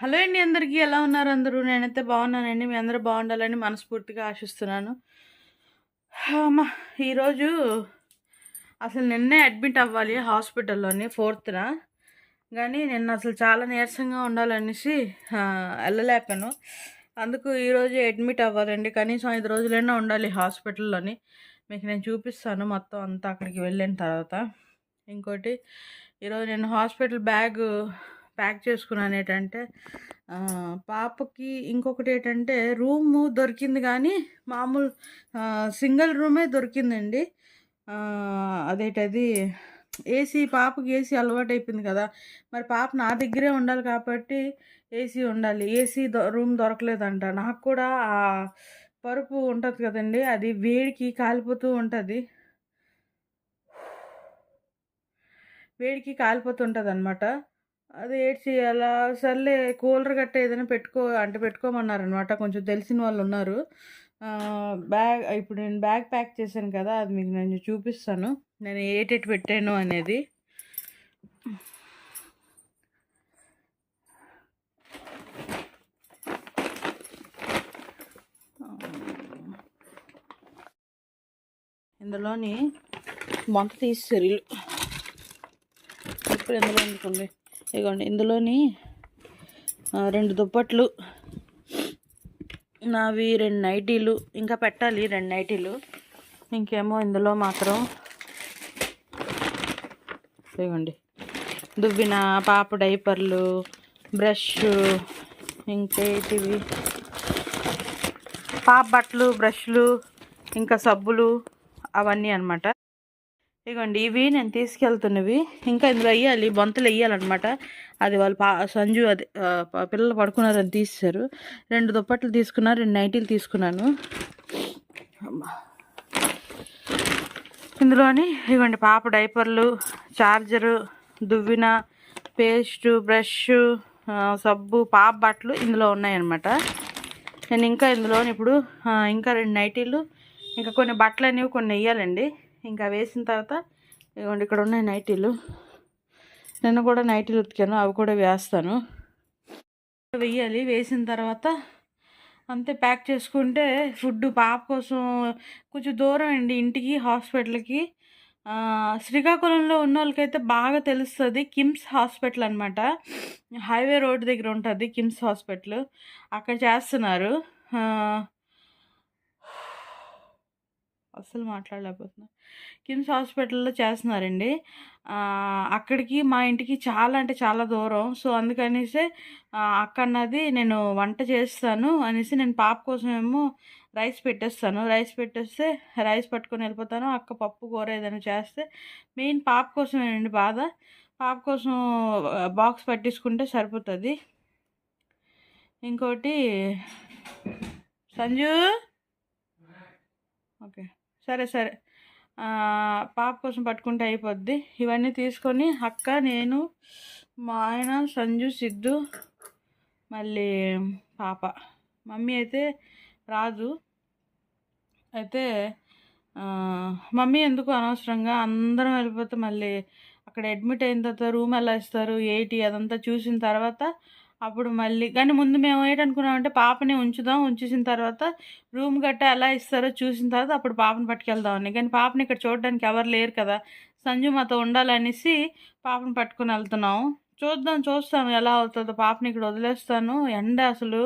Hello అండి అందరికీ ఎలా ఉన్నారు అందరూ? నేనైతే బాగున్నానండి. మీ అందరూ బాగుండాలని మనస్ఫూర్తిగా ఆశిస్తున్నాను. అమ్మా ఈరోజు అసలు నిన్నే అడ్మిట్ అవ్వాలి హాస్పిటల్లోని ఫోర్త్న. కానీ నిన్న అసలు చాలా నీరసంగా ఉండాలనేసి వెళ్ళలేకను అందుకు ఈరోజు అడ్మిట్ అవ్వాలండి. కనీసం ఐదు రోజులైనా ఉండాలి హాస్పిటల్లోని. మీకు నేను చూపిస్తాను మొత్తం అంతా అక్కడికి వెళ్ళిన తర్వాత. ఇంకోటి ఈరోజు నేను హాస్పిటల్ బ్యాగ్ ప్యాక్ చేసుకున్నాను ఏంటంటే పాపకి ఇంకొకటి ఏంటంటే రూమ్ దొరికింది కానీ మామూలు సింగిల్ రూమే దొరికిందండి. అదేటది ఏసీ పాపకి ఏసీ అలవాటు అయిపోయింది కదా. మరి పాప నా దగ్గరే ఉండాలి కాబట్టి ఏసీ ఉండాలి. ఏసీ దొ రూమ్ దొరకలేదంట. నాకు కూడా ఆ పరుపు ఉంటుంది కదండి అది వేడికి కాలిపోతూ ఉంటుంది. వేడికి కాలిపోతుంటుంది అనమాట అది ఏడ్ చేయాలా సర్లే కూలర్ గట్ట ఏదైనా పెట్టుకో అంటే పెట్టుకోమన్నారనమాట కొంచెం తెలిసిన వాళ్ళు ఉన్నారు. బ్యాగ్ ఇప్పుడు నేను బ్యాగ్ ప్యాక్ చేశాను కదా అది మీకు నేను చూపిస్తాను. నేను ఏటెట్ పెట్టాను అనేది. ఇందులోని మొంత తీసేసారు ఇప్పుడు ఇందులో ఎందుకుంది ఇదిగోండి ఇందులోని రెండు దుప్పట్లు నావి రెండు నైటీలు ఇంకా పెట్టాలి రెండు నైటీలు. ఇంకేమో ఇందులో మాత్రం ఇదిగోండి దువ్విన పాప డైపర్లు బ్రష్ ఇంకేటివి పాప బట్టలు బ్రష్లు ఇంకా సబ్బులు అవన్నీ అనమాట ఇగోండి ఇవి నేను తీసుకెళ్తున్నవి. ఇంకా ఇందులో వేయాలి బొంతలు వేయాలన్నమాట అది వాళ్ళు పా సంజు అది పిల్లలు పడుకున్నారని తీసేశారు. రెండు దుప్పట్లు తీసుకున్నారు రెండు నైటీలు తీసుకున్నాను. ఇందులోని ఇవ్వండి పాప డైపర్లు చార్జరు దువ్విన పేస్ట్ బ్రష్ సబ్బు పాప బట్టలు ఇందులో ఉన్నాయన్నమాట. నేను ఇంకా ఇందులోని ఇప్పుడు ఇంకా రెండు నైటీలు ఇంకా కొన్ని బట్టలు అనేవి కొన్ని వేయాలండి ఇంకా వేసిన తర్వాత ఇదిగోండి ఇక్కడ ఉన్నాయి నైటీలు. నిన్న కూడా నైటీలు ఉతికాను అవి కూడా వేస్తాను. వేయాలి వేసిన తర్వాత అంతే ప్యాక్ చేసుకుంటే ఫుడ్ పాప కోసం కొంచెం దూరం అండి ఇంటికి హాస్పిటల్కి. శ్రీకాకుళంలో ఉన్న వాళ్ళకైతే బాగా తెలుస్తుంది కిమ్స్ హాస్పిటల్ అనమాట హైవే రోడ్ దగ్గర ఉంటుంది కిమ్స్ హాస్పిటల్. అక్కడ చేస్తున్నారు. అస్సలు మాట్లాడలేకపోతున్నా. కిమ్స్ హాస్పిటల్లో చేస్తున్నారండి. అక్కడికి మా ఇంటికి చాలా అంటే చాలా దూరం. సో అందుకనేసి ఆ, అక్క అన్నది నేను వంట చేస్తాను అనేసి నేను పాప కోసం ఏమో రైస్ పెట్టేస్తాను. రైస్ పెట్టేస్తే రైస్ పట్టుకొని వెళ్ళిపోతాను. అక్క పప్పు కూర ఏదైనా చేస్తే మెయిన్ పాప కోసమేనండి బాధ. పాప కోసం బాక్స్ పట్టించుకుంటే సరిపోతుంది. ఇంకోటి సంజు? ఓకే. సరే సరే. పాప కోసం పట్టుకుంటే అయిపోద్ది. ఇవన్నీ తీసుకొని అక్క నేను మా ఆయన సంజు సిద్ధు మళ్ళీ పాప. మమ్మీ అయితే రాదు. అయితే మమ్మీ ఎందుకు అనవసరంగా అందరం వెళ్ళిపోతే మళ్ళీ అక్కడ అడ్మిట్ అయిన తర్వాత రూమ్ ఎలా ఇస్తారు ఏంటి అదంతా చూసిన తర్వాత అప్పుడు మళ్ళీ కానీ ముందు మేము ఏంటనుకున్నామంటే పాపని ఉంచుదాం ఉంచేసిన తర్వాత రూమ్ గట్టా ఎలా ఇస్తారో చూసిన తర్వాత అప్పుడు పాపని పట్టుకెళ్దామని కానీ పాపని ఇక్కడ చూడడానికి ఎవరు లేరు కదా. సంజు మాతో ఉండాలనేసి పాపని పట్టుకుని వెళ్తున్నాం చూద్దాం చూస్తాం ఎలా అవుతుందో. పాపని ఇక్కడ వదిలేస్తాను. ఎండ అసలు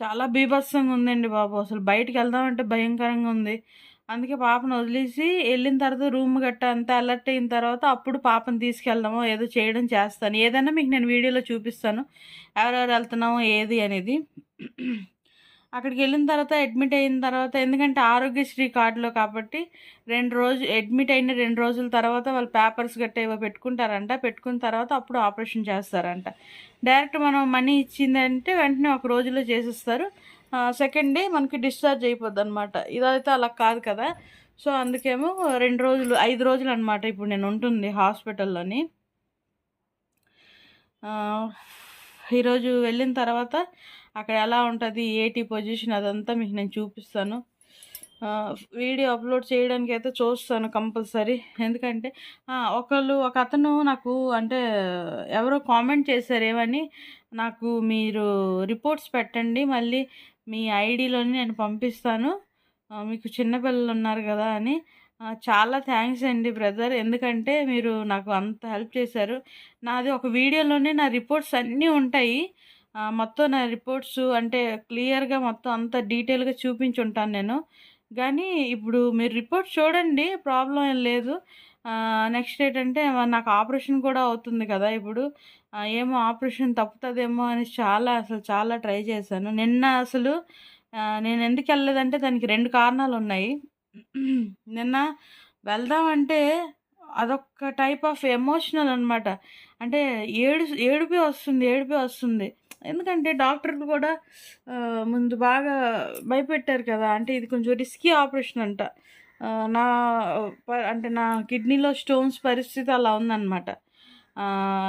చాలా బీభత్సంగా ఉందండి బాబు. అసలు బయటికి వెళ్దామంటే భయంకరంగా ఉంది. అందుకే పాపను వదిలేసి వెళ్ళిన తర్వాత రూమ్ గట్ట అంతా అలర్ట్ అయిన తర్వాత అప్పుడు పాపను తీసుకెళ్దాము ఏదో చేయడం చేస్తాను. ఏదైనా మీకు నేను వీడియోలో చూపిస్తాను. ఎవరెవరు వెళ్తున్నామో ఏది అనేది. అక్కడికి వెళ్ళిన తర్వాత అడ్మిట్ అయిన తర్వాత ఎందుకంటే ఆరోగ్యశ్రీ కార్డులో కాబట్టి రెండు రోజు అడ్మిట్ అయిన రెండు రోజుల తర్వాత వాళ్ళు పేపర్స్ గట్టా ఏవో పెట్టుకుంటారంట. పెట్టుకున్న తర్వాత అప్పుడు ఆపరేషన్ చేస్తారంట. డైరెక్ట్ మనం మనీ ఇచ్చిందంటే వెంటనే ఒక రోజులో చేసేస్తారు. సెకండ్ డే మనకి డిశ్చార్జ్ అయిపోద్ది అనమాట ఇదైతే అలా కాదు కదా. సో అందుకేమో రెండు రోజులు ఐదు రోజులు అనమాట ఇప్పుడు నేను ఉంటుంది హాస్పిటల్లోని. ఈరోజు వెళ్ళిన తర్వాత అక్కడ ఎలా ఉంటుంది ఏటీ పొజిషన్ అదంతా మీకు నేను చూపిస్తాను. వీడియో అప్లోడ్ చేయడానికి అయితే చూస్తాను కంపల్సరీ. ఎందుకంటే ఒకళ్ళు ఒక అతను నాకు అంటే ఎవరో కామెంట్ చేశారు ఏమని నాకు మీరు రిపోర్ట్స్ పెట్టండి మళ్ళీ మీ ఐడిలోని నేను పంపిస్తాను. మీకు చిన్నపిల్లలు ఉన్నారు కదా అని. చాలా థ్యాంక్స్ అండి బ్రదర్. ఎందుకంటే మీరు నాకు అంత హెల్ప్ చేశారు. నాది ఒక వీడియోలోనే నా రిపోర్ట్స్ అన్నీ ఉంటాయి. మొత్తం నా రిపోర్ట్స్ అంటే క్లియర్గా మొత్తం అంత డీటెయిల్గా చూపించి ఉంటాను నేను. కానీ ఇప్పుడు మీరు రిపోర్ట్ చూడండి ప్రాబ్లం ఏం లేదు. నెక్స్ట్ ఏంటంటే నాకు ఆపరేషన్ కూడా అవుతుంది కదా ఇప్పుడు. ఏమో ఆపరేషన్ తప్పుతుందేమో అని చాలా అసలు చాలా ట్రై చేశాను. నిన్న అసలు నేను ఎందుకు వెళ్ళలేదంటే దానికి రెండు కారణాలు ఉన్నాయి. నిన్న వెళ్దామంటే అదొక టైప్ ఆఫ్ ఎమోషనల్ అనమాట అంటే ఏడు ఏడుపే వస్తుంది ఏడుపే వస్తుంది. ఎందుకంటే డాక్టర్లు కూడా ముందు బాగా భయపెట్టారు కదా. అంటే ఇది కొంచెం రిస్కీ ఆపరేషన్ అంట. నా ప- అంటే నా కిడ్నీలో స్టోన్స్ పరిస్థితి అలా ఉందన్నమాట.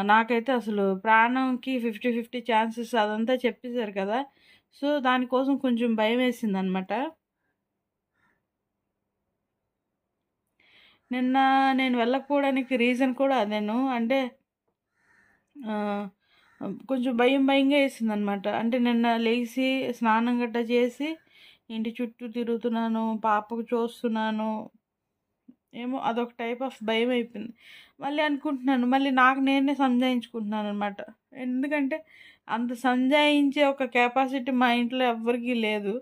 నాకైతే అసలు ప్రాణంకి ఫిఫ్టీ ఫిఫ్టీ ఛాన్సెస్ అదంతా చెప్పేశారు కదా. సో దానికోసం కొంచెం భయం వేసింది అనమాట నిన్న నేను వెళ్ళకపోవడానికి రీజన్ కూడా అదేను. అంటే కొంచెం భయం భయంగా వేసింది అనమాట అంటే నిన్న లేచి స్నానం గట్ట చేసి ఇంటి చుట్టూ తిరుగుతున్నాను పాపకు చూస్తున్నాను. ఏమో అదొక టైప్ ఆఫ్ భయం అయిపోయింది. మళ్ళీ అనుకుంటున్నాను మళ్ళీ నాకు నేనే సంజాయించుకుంటున్నాను అనమాట ఎందుకంటే అంత సంజాయించే ఒక కెపాసిటీ మా ఇంట్లో ఎవ్వరికీ లేదు.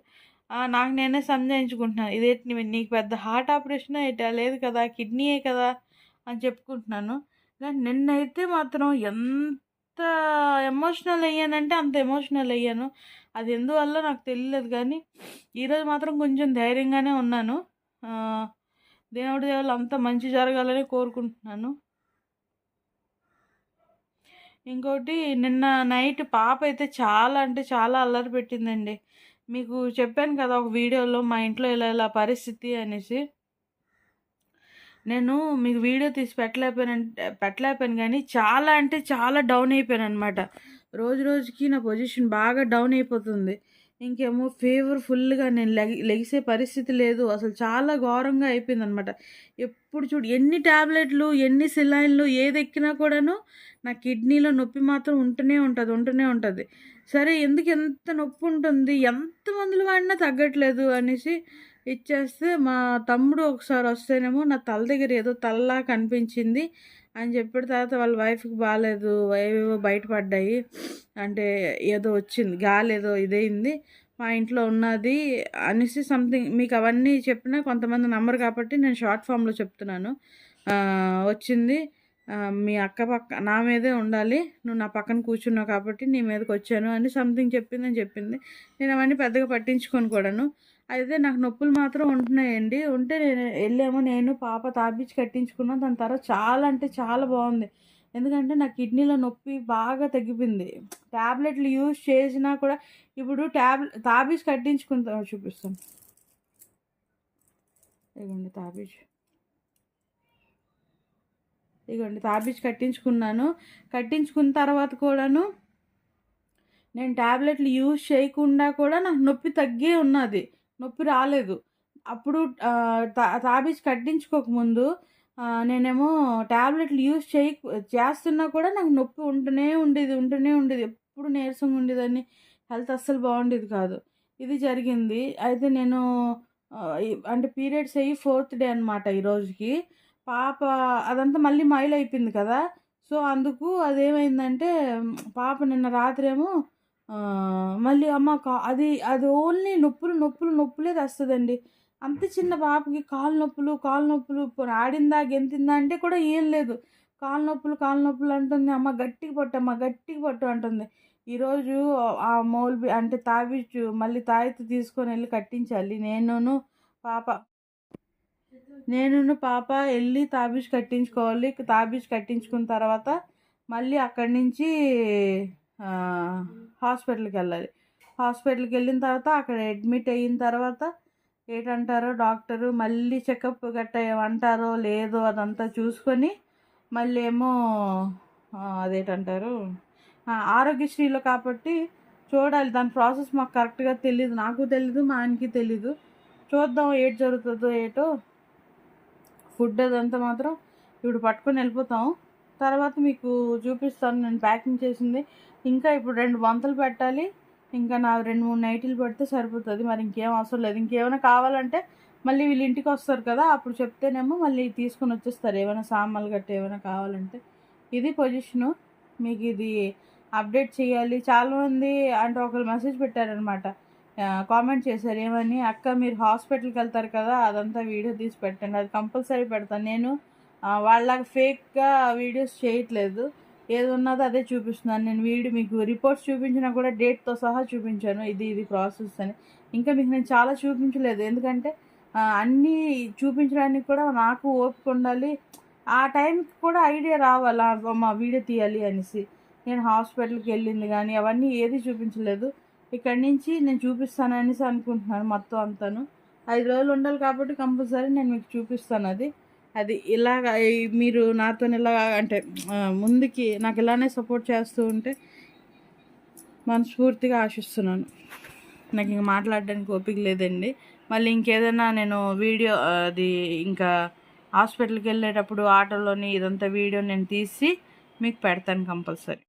నాకు నేనే సంజాయించుకుంటున్నాను. ఇదేంటి నీకు పెద్ద హార్ట్ ఆపరేషన్ ఇటా? లేదు కదా కిడ్నీయే కదా? అని చెప్పుకుంటున్నాను. కానీ నిన్నైతే మాత్రం ఎంత ఎమోషనల్ అయ్యానంటే అంత ఎమోషనల్ అయ్యాను. అది ఎందువల్ల నాకు తెలియలేదు కానీ ఈరోజు మాత్రం కొంచెం ధైర్యంగానే ఉన్నాను. దేవుడి దేవుళ్ళు అంత మంచి జరగాలని కోరుకుంటున్నాను. ఇంకోటి నిన్న నైట్ పాప అయితే చాలా అంటే చాలా అల్లరి పెట్టిందండి. మీకు చెప్పాను కదా ఒక వీడియోలో మా ఇంట్లో ఇలా ఇలా పరిస్థితి అనేసి. నేను మీకు వీడియో తీసి పెట్టలేకపోయాను పెట్టలేకపోయాను కానీ చాలా అంటే చాలా డౌన్ అయిపోయాను అనమాట రోజు రోజుకి నా పొజిషన్ బాగా డౌన్ అయిపోతుంది. ఇంకేమో ఫీవర్ ఫుల్గా నేను లెగి లెగిసే పరిస్థితి లేదు. అసలు చాలా ఘోరంగా అయిపోయింది అనమాట ఎప్పుడు చూడు ఎన్ని ట్యాబ్లెట్లు ఎన్ని సిలైన్లు ఏది ఎక్కినా కూడాను నా కిడ్నీలో నొప్పి మాత్రం ఉంటూనే ఉంటుంది ఉంటూనే ఉంటుంది. సరే ఎందుకు ఎంత నొప్పి ఉంటుంది ఎంత మందులు వాడినా తగ్గట్లేదు అనేసి ఇచ్చేస్తే మా తమ్ముడు ఒకసారి వస్తేనేమో నా తల దగ్గర ఏదో తలలా కనిపించింది అని చెప్పిన తర్వాత వాళ్ళ వైఫ్కి బాగాలేదు ఏవేవో బయటపడ్డాయి. అంటే ఏదో వచ్చింది. గాలి ఏదో ఇదైంది. మా ఇంట్లో ఉన్నది అనేసి సంథింగ్ మీకు అవన్నీ చెప్పినా కొంతమంది నమ్మరు కాబట్టి నేను షార్ట్ ఫామ్లో చెప్తున్నాను. వచ్చింది. మీ అక్క పక్క నా మీదే ఉండాలి. నువ్వు నా పక్కన కూర్చున్నావు కాబట్టి నీ మీదకి వచ్చాను అని సంథింగ్ చెప్పిందని చెప్పింది. నేను అవన్నీ పెద్దగా పట్టించుకొని కూడాను. అయితే నాకు నొప్పులు మాత్రం ఉంటున్నాయండి. ఉంటే నేను వెళ్ళాము. నేను పాప తాపించి కట్టించుకున్నాను దాని తర్వాత చాలా అంటే చాలా బాగుంది. ఎందుకంటే నా కిడ్నీలో నొప్పి బాగా తగ్గిపోయింది. ట్యాబ్లెట్లు యూజ్ చేసినా కూడా ఇప్పుడు ట్యాబ్లెట్ తాబీజ్ కట్టించుకుంటా చూపిస్తాను. ఇదిగోండి తాబీజ్ ఇదిగోండి తాపించి కట్టించుకున్నాను. కట్టించుకున్న తర్వాత కూడాను నేను ట్యాబ్లెట్లు యూజ్ చేయకుండా కూడా నాకు నొప్పి తగ్గే ఉన్నది. నొప్పి రాలేదు. అప్పుడు ఆ, తా కట్టించుకోకముందు నేనేమో ట్యాబ్లెట్లు యూజ్ చేయ చేస్తున్నా కూడా నాకు నొప్పి ఉంటూనే ఉండేది ఉంటూనే ఉండేది. ఎప్పుడు నీరసంగా ఉండేదని హెల్త్ అస్సలు బాగుండేది కాదు. ఇది జరిగింది. అయితే నేను అంటే పీరియడ్స్ అయ్యి ఫోర్త్ డే అనమాట ఈరోజుకి పాప అదంతా మళ్ళీ మైల్ అయిపోయింది కదా. సో అందుకు అదేమైందంటే పాప నిన్న రాత్రి ఏమో మళ్ళీ అమ్మ కా- అది అది ఓన్లీ నొప్పులు నొప్పులు నొప్పులే తెస్తుందండి. అంత చిన్న పాపకి కాలు నొప్పులు కాలు నొప్పులు పోనీ ఆడిందా గెంతిందా అంటే కూడా ఏం లేదు. కాలు నొప్పులు కాలు నొప్పులు అంటుంది అమ్మ గట్టికి పట్టు అమ్మ గట్టికి పట్టు అంటుంది. ఈరోజు ఆ మౌల్బి అంటే తావిచ్చు మళ్ళీ తాయితీ తీసుకొని వెళ్ళి కట్టించాలి. నేనును పాప నేనును పాప వెళ్ళి తాబీజ్ కట్టించుకోవాలి. తాబీజ్ కట్టించుకున్న తర్వాత మళ్ళీ అక్కడి నుంచి హాస్పిటల్కి వెళ్ళాలి. హాస్పిటల్కి వెళ్ళిన తర్వాత అక్కడ అడ్మిట్ అయిన తర్వాత ఏంటంటారో డాక్టరు మళ్ళీ చెకప్ గట్ట ఏమంటారో లేదో అదంతా చూసుకొని మళ్ళీ ఏమో అదేటంటారు ఆరోగ్యశ్రీలో కాబట్టి చూడాలి. దాని ప్రాసెస్ మాకు కరెక్ట్గా తెలియదు నాకు తెలీదు మా ఆయనకి తెలీదు. చూద్దాం ఏటి జరుగుతుందో ఏటో. ఫుడ్ అదంతా మాత్రం ఇప్పుడు పట్టుకొని వెళ్ళిపోతాం. తర్వాత మీకు చూపిస్తాను నేను ప్యాకింగ్ చేసింది. ఇంకా ఇప్పుడు రెండు వంతలు పెట్టాలి. ఇంకా నా రెండు మూడు నైటీలు పెడితే సరిపోతుంది. మరి ఇంకేం అవసరం లేదు. ఇంకేమైనా కావాలంటే మళ్ళీ వీళ్ళు ఇంటికి వస్తారు కదా అప్పుడు చెప్తేనేమో మళ్ళీ తీసుకొని వచ్చేస్తారు. ఏమైనా సామాన్లు గట్రా ఏమైనా కావాలంటే. ఇది పొజిషను. మీకు ఇది అప్డేట్ చేయాలి. చాలామంది అంటే ఒకరు మెసేజ్ పెట్టారనమాట. కామెంట్ చేశారు. ఏమని? అక్క మీరు హాస్పిటల్కి వెళ్తారు కదా అదంతా వీడియో తీసి పెట్టండి. అది కంపల్సరీ పెడతాను. నేను వాళ్ళకి ఫేక్గా వీడియోస్ చేయట్లేదు. ఏది ఉన్నదో అదే చూపిస్తున్నాను. నేను వీడియో మీకు రిపోర్ట్స్ చూపించినా కూడా డేట్తో సహా చూపించాను. ఇది ఇది ప్రాసెస్ అని. ఇంకా మీకు నేను చాలా చూపించలేదు. ఎందుకంటే అన్నీ చూపించడానికి కూడా నాకు ఓపిక ఉండాలి. ఆ టైంకి కూడా ఐడియా రావాలా. మా వీడియో తీయాలి అనేసి. నేను హాస్పిటల్కి వెళ్ళింది కానీ అవన్నీ ఏది చూపించలేదు. ఇక్కడి నుంచి నేను చూపిస్తాను అనేసి అనుకుంటున్నాను మొత్తం అంతాను. ఐదు రోజులు ఉండాలి కాబట్టి కంపల్సరీ నేను మీకు చూపిస్తాను అది. అది ఇలాగ మీరు నాతో ఇలా అంటే ముందుకి నాకు ఇలానే సపోర్ట్ చేస్తూ ఉంటే మనస్ఫూర్తిగా ఆశిస్తున్నాను. నాకు ఇంక మాట్లాడడానికి ఓపిక లేదండి. మళ్ళీ ఇంకేదైనా నేను వీడియో అది ఇంకా హాస్పిటల్కి వెళ్ళేటప్పుడు ఆటోలోని ఇదంతా వీడియో నేను తీసి మీకు పెడతాను కంపల్సరీ.